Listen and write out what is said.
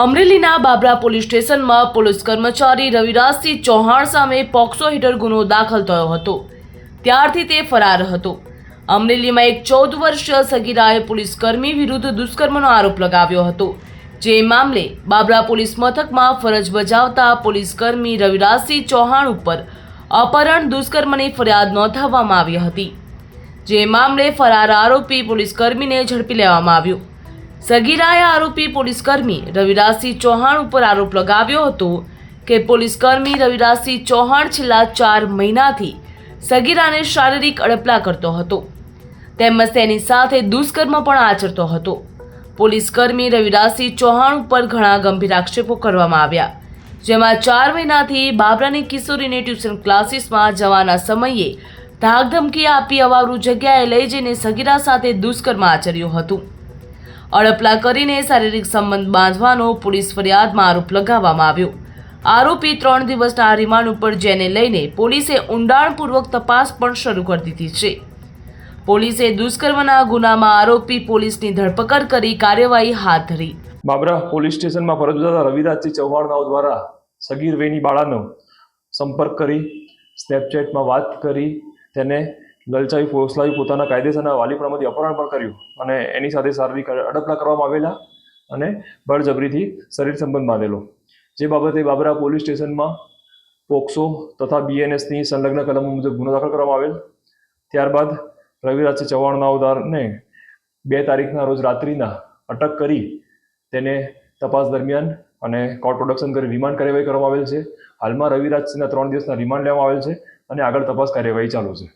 અમરેલીના બાબરા પોલીસ સ્ટેશનમાં પોલીસ કર્મચારી રવિરાજસિંહ ચૌહાણ સામે પોક્સો હેઠળ ગુનો દાખલ થયો હતો. ત્યારથી તે ફરાર હતો. અમરેલીમાં એક ચૌદ વર્ષ સગીરાએ પોલીસ કર્મી વિરુદ્ધ દુષ્કર્મનો આરોપ લગાવ્યો હતો. જે મામલે બાબરા પોલીસ મથકમાં ફરજ બજાવતા પોલીસ કર્મી રવિરાજસિંહ ચૌહાણ ઉપર અપહરણ, દુષ્કર્મની ફરિયાદ નોંધાવવામાં આવી હતી. જે મામલે ફરાર આરોપી પોલીસ કર્મીને ઝડપી લેવામાં આવ્યો. સગીરાએ આરોપી પોલીસકર્મી રવિરાજસિંહ ચૌહાણ ઉપર આરોપ લગાવ્યો હતો કે પોલીસકર્મી રવિરાજસિંહ ચૌહાણ છેલ્લા ચાર મહિનાથી સગીરાને શારીરિક અડપલા કરતો હતો તેમજ તેની સાથે દુષ્કર્મ પણ આચરતો હતો. પોલીસકર્મી રવિરાજસિંહ ચૌહાણ ઉપર ઘણા ગંભીર આક્ષેપો કરવામાં આવ્યા, જેમાં ચાર મહિનાથી બાબરાની કિશોરીને ટ્યુશન ક્લાસીસમાં જવાના સમયે ધાકધમકી આપી અવાવરૂ જગ્યાએ લઈ જઈને સગીરા સાથે દુષ્કર્મ આચર્યું હતું. અડપલા કરીને શારીરિક સંબંધ બાંધવાનો પોલીસ ફરિયાદમાં આરોપ લગાવવામાં આવ્યો. આરોપી ત્રણ દિવસના રિમાન્ડ ઉપર જેને લઈને પોલીસે ઊંડાણપૂર્વક તપાસ પણ શરૂ કરી દીધી છે. પોલીસે દુષ્કર્મના ગુનામાં આરોપી પોલીસની ધરપકડ કરી કાર્યવાહી હાથ ધરી. બાબરા પોલીસ સ્ટેશનમાં ફરજ બજાવતા રવિરાજસિંહ ચૌહાણનાઓ દ્વારા સગીર વેની બાળાનો સંપર્ક કરી સ્નેપચેટમાં વાત કરી, તેને લલચાવી ફોસલાવી પોતાના કાયદેસરના વાલીપણામાંથી અપહરણ પણ કર્યું અને એની સાથે શારીરિક અડપલા કરવામાં આવેલા અને બળજબરીથી શરીર સંબંધ બાંધેલો. જે બાબતે બાબરા પોલીસ સ્ટેશનમાં પોક્સો તથા બીએનએસની સંલગ્ન કલમો મુજબ ગુનો દાખલ કરવામાં આવેલ. ત્યારબાદ રવિરાજ ચૌહાણ અવતારને બે તારીખના રોજ રાત્રિના અટક કરી તેને તપાસ દરમિયાન અને કોર્ટ પ્રોડક્શન કરી રિમાન્ડ કાર્યવાહી કરવામાં આવેલ છે. હાલમાં રવિરાજસિંહના ત્રણ દિવસના રિમાન્ડ લેવામાં આવેલ છે અને આગળ તપાસ કાર્યવાહી ચાલુ છે.